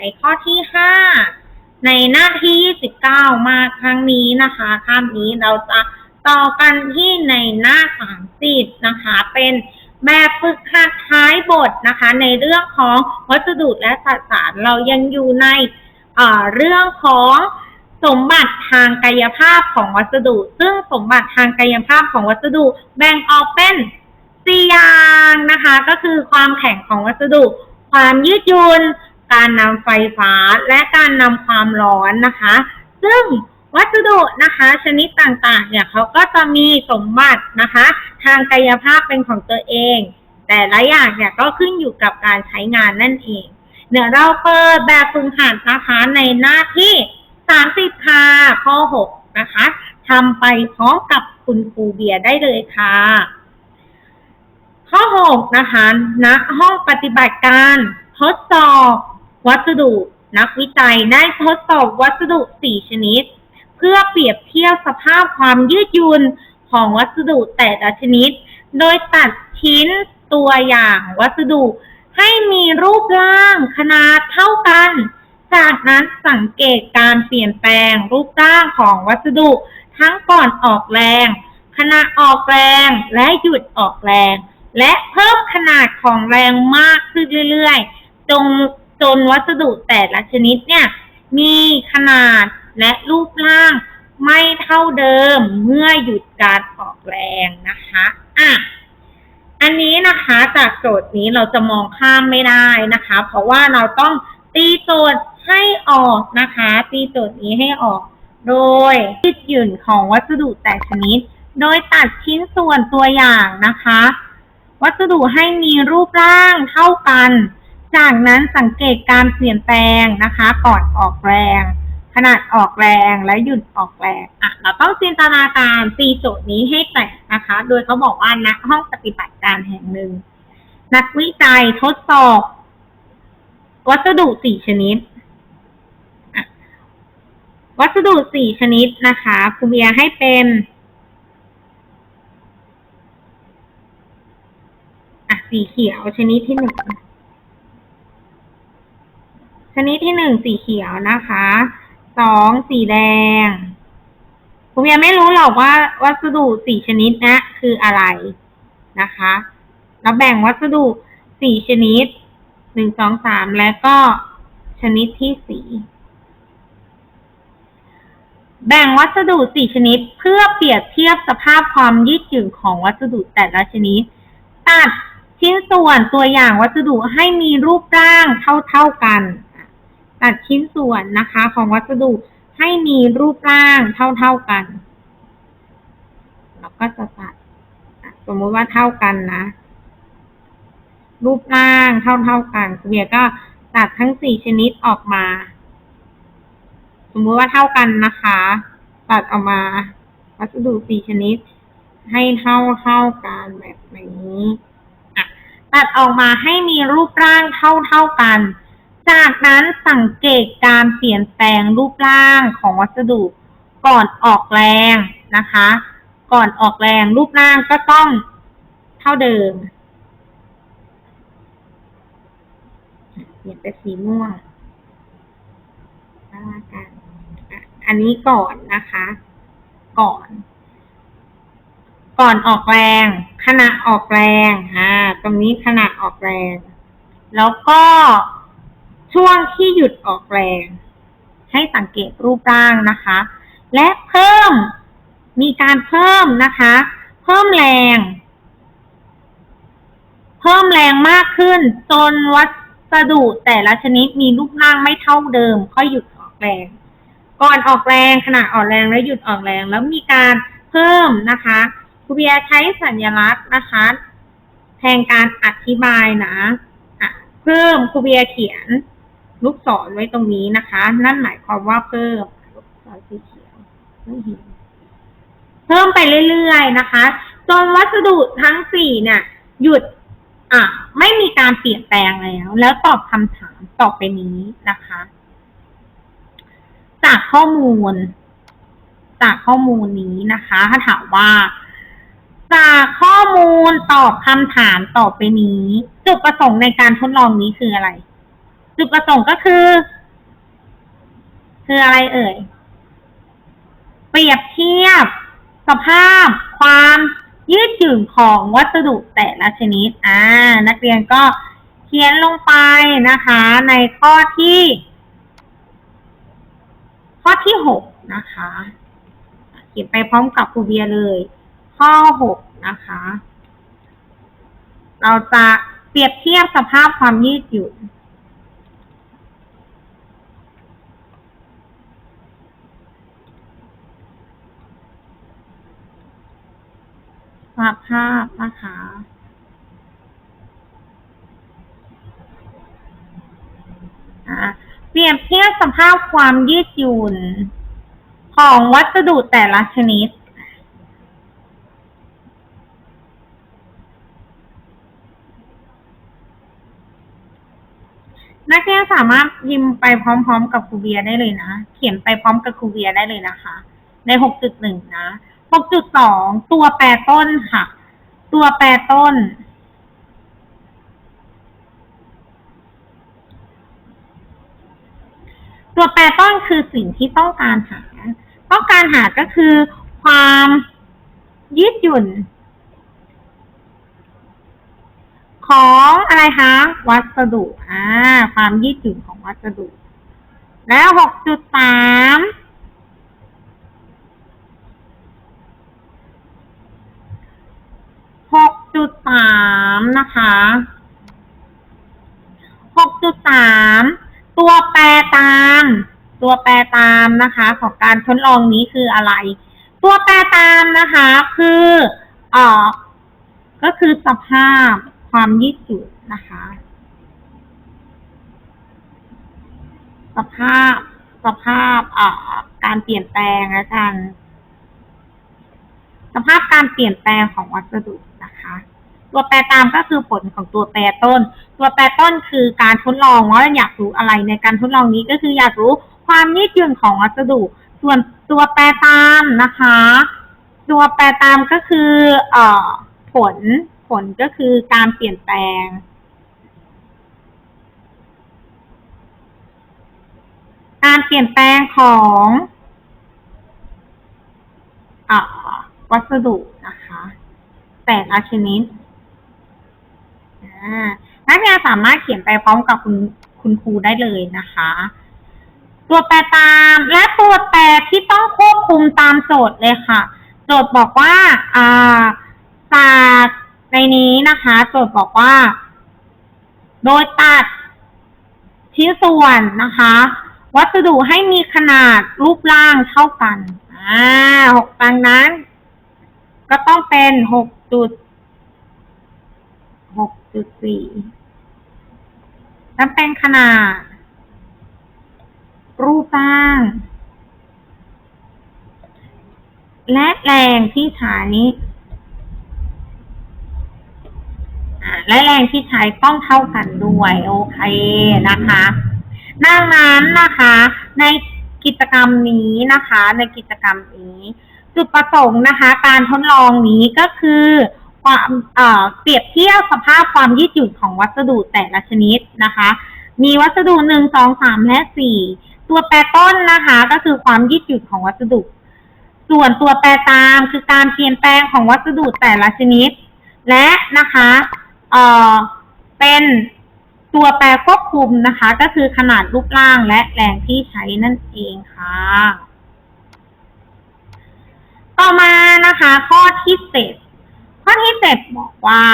ในข้อที่ห้าในหน้าที่ยี่สิบเก้ามาครั้งนี้นะคะคาบนี้เราจะต่อกันที่ในหน้าสามสิบนะคะ เป็นแบบฝึกหัดท้ายบทนะคะ ในเรื่องของวัสดุและสสารเรายังอยู่ในเเรื่องของสมบัติทางกายภาพของวัสดุ ซึ่งสมบัติทางกายภาพของวัสดุแบ่งออกเป็นสี่อย่างนะคะ ก็คือความแข็งของวัสดุ ความยืดหยุ่น การนำไฟฟ้าและการนำความร้อนนะคะ ซึ่งวัสดุนะคะชนิดต่างๆ เนี่ยเขาก็จะมีสมบัตินะคะ ทางกายภาพเป็นของตัวเอง แต่ละอย่างเนี่ยก็ขึ้นอยู่กับการใช้งานนั่นเอง เดี๋ยวเราเปิดแบบฝึกหัดนะคะในหน้าที่ 30ค่ะข้อ 6 นะคะทำไปพร้อมกับคุณครูเบียร์ได้เลยค่ะ ข้อ 6 นะคะณห้องปฏิบัติการทดสอบ วัสดุ นักวิจัยได้ทดสอบวัสดุ 4 ชนิด เพื่อเปรียบเทียบสภาพความยืดหยุ่นของวัสดุแต่ละชนิด โดยตัดชิ้นตัวอย่างวัสดุ ให้มีรูปร่างขนาดเท่ากัน จากนั้นสังเกตการเปลี่ยนแปลงรูปร่างของวัสดุ ทั้งก่อนออกแรง ขณะออกแรงและหยุดออกแรง และเพิ่มขนาดของแรงมากขึ้นเรื่อยๆ จน จนวัสดุแต่ละชนิดเนี่ย มีขนาดและรูปร่างไม่เท่าเดิมเมื่อหยุดการออกแรงนะคะอะอันนี้นะคะจากโจทย์นี้เราจะมองข้ามไม่ได้นะคะ เพราะว่าเราต้องตีโจทย์ให้ออกนะคะ ตีโจทย์นี้ให้ออก โดยยืดหยุ่นของวัสดุแต่ชนิด โดยตัดชิ้นส่วนตัวอย่างนะคะ วัสดุให้มีรูปร่างเท่ากัน จากนั้นสังเกตการเปลี่ยนแปลงนะคะก่อนออกแรง ขนาดออกแรงและหยุดออกแรงอะเราต้องจินตนาการตีโจทย์นี้ให้แตกนะคะ โดยเขาบอกว่าณห้องปฏิบัติการแห่งหนึ่ง นักวิจัยทดสอบ วัสดุสี่ชนิดอะวัสดุสี่ชนิดนะคะครูเบียให้เป็นอะสีเขียวชนิดที่หนึ่ง นิดที่หนึ่งสีเขียวนะคะสองสีแดง ผมยังไม่รู้หรอกว่าวัสดุสี่ชนิดนะคืออะไรนะคะ เราแบ่งวัสดุสี่ชนิดหนึ่งสองสามแล้วก็ชนิดที่สี่แบ่งวัสดุสี่ชนิดเพื่อเปรียบเทียบสภาพความยืดหยุ่นของวัสดุแต่ละชนิด ตัดชิ้นส่วนตัวอย่างวัสดุให้มีรูปร่างเท่าๆกัน ตัดชิ้นส่วนนะคะของวัสดุให้มีรูปร่างเท่าๆกันแล้วก็จะตัดสมมติว่าเท่ากันนะ รูปร่างเท่าๆกันเบียก็ตัดทั้งสี่ชนิดออกมา สมมติว่าเท่ากันนะคะ ตัดออกมาวัสดุสี่ชนิด ให้เท่าเท่าๆกันแบบนี้ตัดออกมาให้มีรูปร่างเท่าเท่าๆกัน จากนั้นสังเกตการเปลี่ยนแปลงรูปร่างของวัสดุก่อนออกแรงนะคะ ก่อนออกแรงรูปร่างก็ต้องเท่าเดิม เปลี่ยนเป็นสีม่วงน่ารักกันอันนี้ก่อนนะคะ ก่อน ก่อนออกแรง ขณะออกแรง อ่า ตรงนี้ขณะออกแรง แล้วก็ ช่วงที่หยุดออกแรง ให้สังเกตรูปร่างนะคะ และเพิ่มมีการเพิ่มนะคะ เพิ่มแรง เพิ่มแรงมากขึ้น จนวัสดุแต่ละชนิดมีรูปร่างไม่เท่าเดิม ค่อยหยุดออกแรง ก่อนออกแรงขณะออกแรงและหยุดออกแรง แล้วมีการเพิ่มนะคะครูเบียใช้สัญลักษณ์นะคะ แทนการอธิบายนะะเพิ่มครูเบียเขียน ลูกศรไว้ตรงนี้นะคะ นั่นหมายความว่าเพิ่มลูกศรสีเขียวไม่เห็นเพิ่มไปเรื่อยๆนะคะจนวัสดุทั้งสี่เนี่ย หยุดอะไม่มีการเปลี่ยนแปลงแล้ว แล้วตอบคำถามต่อไปนี้นะคะ จากข้อมูล จากข้อมูลนี้นะคะถ้าถามว่า จากข้อมูลตอบคำถามต่อไปนี้ จุดประสงค์ในการทดลองนี้คืออะไร จุดประสงค์ก็คือ คืออะไรเอ่ย เปรียบเทียบ สภาพ ความยืดหยุ่นของวัสดุแต่ละชนิด อ่า นักเรียนก็เขียนลงไปนะคะ ในข้อที่ ข้อที่หกนะคะ เขียนไปพร้อมกับครูเบียเลย ข้อหกนะคะ เราจะเปรียบเทียบสภาพความยืดหยุ่น ภาพภาพนะคะอะเปรียบเทียบสภาพความยืดหยุ่นของวัสดุแต่ละชนิดนักเรียนสามารถพิมพ์ไปพร้อม ๆ กับครูเบียได้เลยนะ เขียนไปพร้อมกับครูเบียได้เลยนะคะ ใน6.1นะ 6.2ตัวแปรต้นค่ะ ตัวแปรต้น ตัวแปรต้นคือสิ่งที่ต้องการหา ต้องการหาก็คือความยืดหยุ่น ของอะไรคะวัสดุอ่าความยืดหยุ่นของวัสดุ แล้ว6.3หกจุดสาม จุดสามนะคะหกจุดสามตัวแปรตาม ตัวแปรตามนะคะ ของการทดลองนี้คืออะไร ตัวแปรตามนะคะคือเอ่อก็คือสภาพความยืดหยุ่นนะคะ สภาพสภาพเอ่อการเปลี่ยนแปลงนะกันสภาพการเปลี่ยนแปลงของวัสดุ นะคะ ตัวแปรตามก็คือผลของตัวแปรต้น ตัวแปรต้นคือการทดลองว่าอยากรู้อะไรในการทดลองนี้ก็คืออยากรู้ความยืดหยุ่นของวัสดุ ส่วนตัวแปรตามนะคะ ตัวแปรตามก็คือเอ่อผลผลก็คือการเปลี่ยนแปลงการเปลี่ยนแปลงของอวัสดุนะคะ แต่ละชนิดนักเรียนสามารถเขียนไปพร้อมกับคุณคุณครูได้เลยนะคะ ตัวแปรตามและตัวแปรที่ต้องควบคุมตามโจทย์เลยค่ะ โจทย์บอกว่าอ่าจากในนี้นะคะ โจทย์บอกว่า โดยตัดชิ้นส่วนนะคะ วัสดุให้มีขนาดรูปร่างเท่ากันอ่าหกดังนั้น ก็ต้องเป็นหก จุดหกจุดสี่นั่นเป็นขนาด รูปร่าง และแรงที่ใช้และแรงที่ใช้ต้องเท่ากันด้วย โอเคนะคะ ดังนั้นนะคะ ในกิจกรรมนี้นะคะ ในกิจกรรมนี้ จุดประสงค์นะคะ การทดลองนี้ก็คือความเอ่อเปรียบเทียบสภาพความยืดหยุ่นของวัสดุแต่ละชนิดนะคะ มีวัสดุหนึ่งสองสามและสี่ตัวแปรต้นนะคะ ก็คือความยืดหยุ่นของวัสดุ ส่วนตัวแปรตามคือการเปลี่ยนแปลงของวัสดุแต่ละชนิด และนะคะเอ่อเป็นตัวแปรควบคุมนะคะ ก็คือขนาดรูปร่างและแรงที่ใช้นั่นเองค่ะ ต่อมานะคะ ข้อที่เจ็ดข้อที่เจ็ดบอกว่า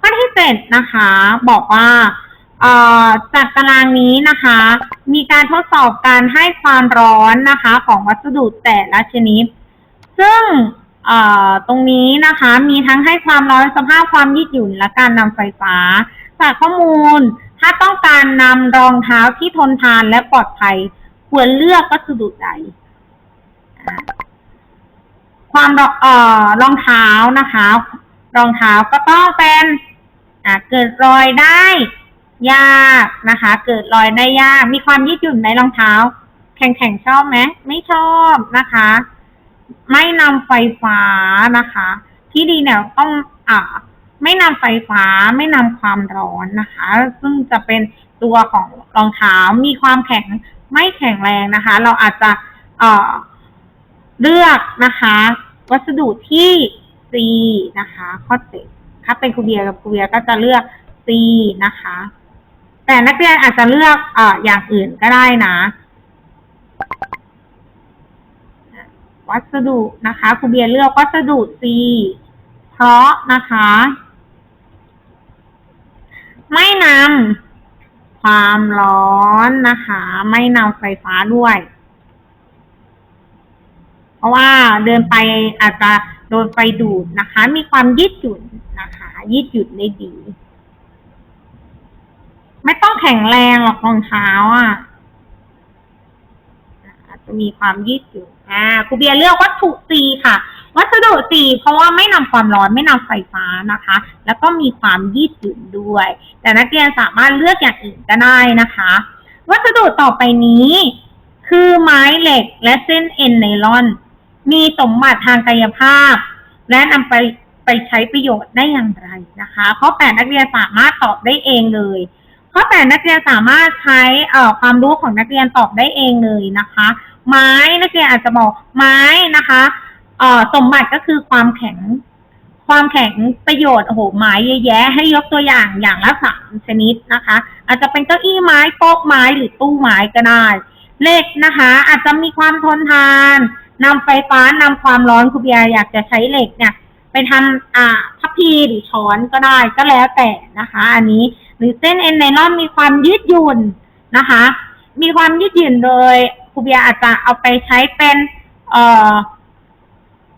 ข้อที่เจ็ดนะคะ บอกว่าจากตารางนี้นะคะ มีการทดสอบการให้ความร้อนนะคะ ของวัสดุแต่ละชนิด ซึ่งตรงนี้นะคะมีทั้งให้ความร้อนสภาพความยืดหยุ่นและการนำไฟฟ้า จากข้อมูลถ้าต้องการนำรองเท้าที่ทนทานและปลอดภัย ควรเลือกวัสดุใดอ่าความรเอ่อรองเท้านะคะ รองเท้าก็ต้องเป็นอ่าเกิดรอยได้ยากนะคะ เกิดรอยได้ยาก มีความยืดหยุ่นไหมรองเท้า แข็งแข็งๆชอบไหมไม่ชอบนะคะ ไม่นำไฟฟ้านะคะ ที่ดีเนี่ยต้องอ่าไม่นำไฟฟ้าไม่นำความร้อนนะคะ ซึ่งจะเป็นตัวของรองเท้ามีความแข็ง ไม่แข็งแรงนะคะ เราอาจจะเเลือกนะคะ วัสดุที่ C นะคะ ข้อเจ็ดถ้าเป็นครูเบียกับครูเบียก็จะเลือก C นะคะ แต่นักเรียนอาจจะเลือกเอ่ออย่างอื่นก็ได้นะ วัสดุนะคะครูเบียเลือกวัสดุ C เพราะนะคะ ไม่นำ ความร้อนนะคะ ไม่นำไฟฟ้าด้วย เพราะว่าเดินไปอาจจะโดนไฟดูดนะคะ มีความยืดหยุ่นนะคะ ยืดหยุ่นได้ดี ไม่ต้องแข็งแรงหรอกรองเท้าอะจจะมีความยืดหยุ่นอ่าครูเบียร์เลือกวัตถุสีค่ะ วัสดุสีเพราะว่าไม่นำความร้อนไม่นำไฟฟ้านะคะ แล้วก็มีความยืดหยุ่นด้วย แต่นักเรียนสามารถเลือกอย่างอื่นก็ได้นะคะ วัสดุต่อไปนี้ คือไม้เหล็กและเส้นเอ็นไนลอน มีสมบัติทางกายภาพ และนำไปไปใช้ประโยชน์ได้อย่างไรนะคะข้อแปดนักเรียนสามารถตอบได้เองเลยข้อแปดนักเรียนสามารถใช้ความรู้ของนักเรียนตอบได้เองเลยนะคะ ไม้นักเรียนอาจจะบอกไม้นะคะ เอ่อสมบัติก็คือความแข็ง ความแข็งประโยชน์โอ้โหไม้เยอะแยะ ให้ยกตัวอย่างอย่างละสามชนิดนะคะ อาจจะเป็นเก้าอี้ไม้โต๊ะไม้หรือตู้ไม้ก็ได้เหล็กนะคะ อาจจะมีความทนทานนำไฟฟ้านำความร้อนครูเบียอยากจะใช้เหล็กเนี่ยไปทำอ่าทัพพีหรือช้อนก็ได้ก็แล้วแต่นะคะ อันนี้หรือเส้นเอ็นไนลอนมีความยืดหยุ่นนะคะ มีความยืดหยุ่นโดยครูเบียอาจจะเอาไปใช้เป็นเอ่อ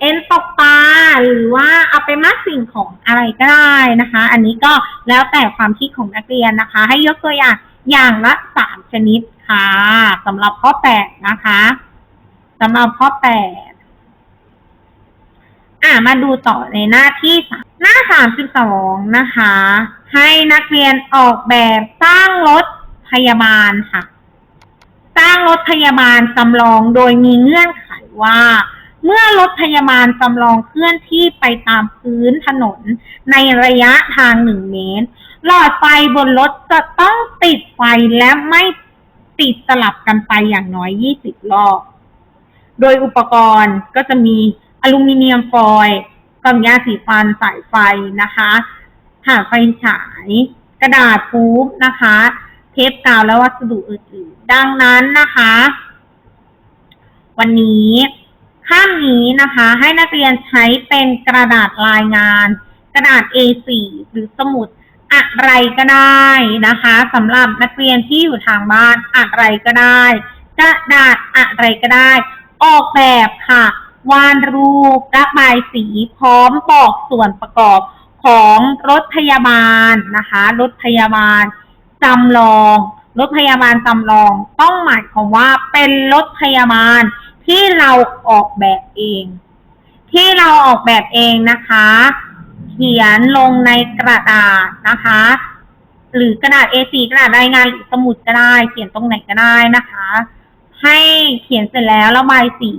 เอ็นตกปลาหรือว่าเอาไปมัดสิ่งของอะไรก็ได้นะคะ อันนี้ก็แล้วแต่ความคิดของนักเรียนนะคะ ให้ยกตัวอย่างอย่างละสามชนิดค่ะสำหรับข้อแปดนะคะสำหรับข้อแปดอ่ามาดูต่อในหน้าที่สหน้าสามสิบสองนะคะ ให้นักเรียนออกแบบสร้างรถพยาบาลค่ะ สร้างรถพยาบาลจำลองโดยมีเงื่อนไขว่า เมื่อรถพยาบาลจำลองเคลื่อนที่ไปตามพื้นถนนในระยะทางหนึ่งเมตร หลอดไฟบนรถจะต้องติดไฟและไม่ติดสลับกันไปอย่างน้อย 20 รอบ โดยอุปกรณ์ก็จะมีอลูมิเนียมฟอยล์กล่องยาสีฟันสายไฟนะคะถ่านไฟฉาย กระดาษปูฟนะคะ เทปกาวและวัสดุอื่นๆ ดังนั้นนะคะ วันนี้ ข้ามนี้นะคะ ให้นักเรียนใช้เป็นกระดาษรายงาน กระดาษ A4 หรือสมุดอะไรก็ได้นะคะสำหรับนักเรียนที่อยู่ทางบ้านอะไรก็ได้ กระดาษอะไรก็ได้ ออกแบบค่ะ วาดรูประบายสีพร้อมบอกส่วนประกอบของรถพยาบาลนะคะรถพยาบาลจำลอง รถพยาบาลจำลอง ต้องหมายความว่าเป็นรถพยาบาล ที่เราออกแบบเอง ที่เราออกแบบเองนะคะ เขียนลงในกระดาษนะคะ หรือกระดาษ A4 กระดาษรายงานหรือสมุดก็ได้ เขียนตรงไหนก็ได้นะคะ ให้เขียนเสร็จแล้วระบายสี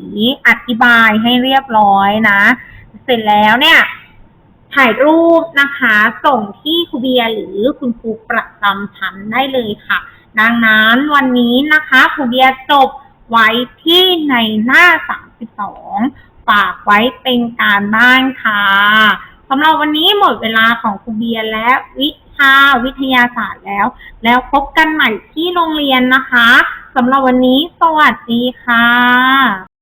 อธิบายให้เรียบร้อยนะ เสร็จแล้วเนี่ยถ่ายรูปนะคะ ส่งที่ครูเบียหรือคุณครูประจำชั้นได้เลยค่ะ ดังนั้นวันนี้นะคะครูเบียจบ ไว้ที่ในหน้า 32 ฝากไว้เป็นการบ้านค่ะสำหรับวันนี้หมดเวลาของครูเบียร์และวิชาวิทยาศาสตร์แล้ว แล้วพบกันใหม่ที่โรงเรียนนะคะสำหรับวันนี้สวัสดีค่ะ